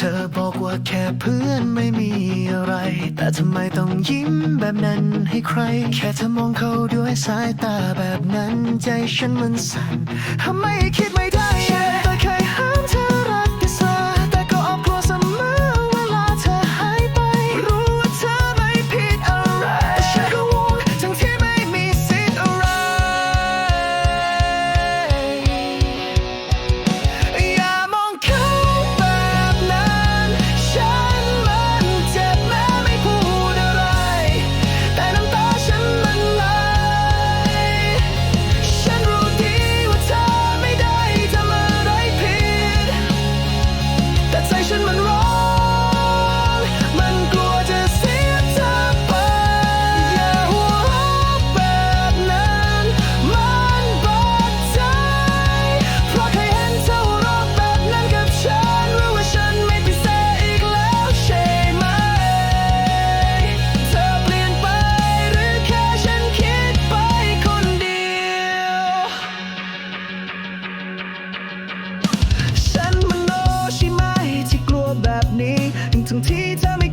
เธอบอกว่าแค่เพื่อนไม่มีอะไร แต่ทำไมต้องยิ้มแบบนั้นให้ใคร แค่เธอมองเขาด้วยสายตาแบบนั้น ใจฉันมันสั่นทำไมคิดไม่ได้ ทั้งที่เธอไม่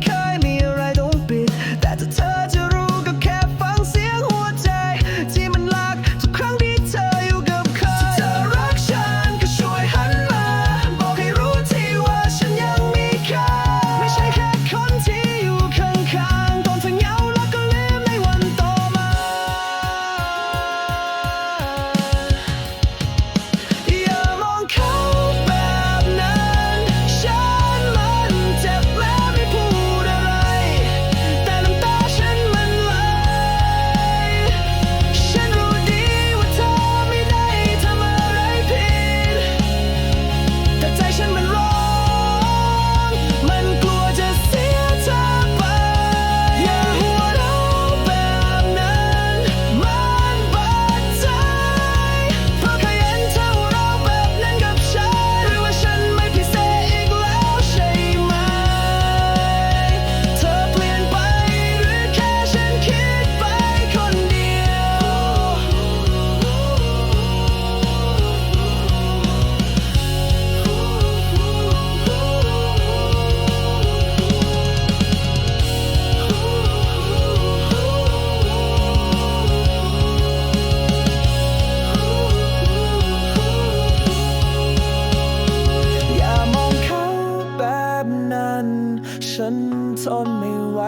ฉันทนไม่ไหว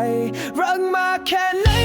รักมาแค่ไหน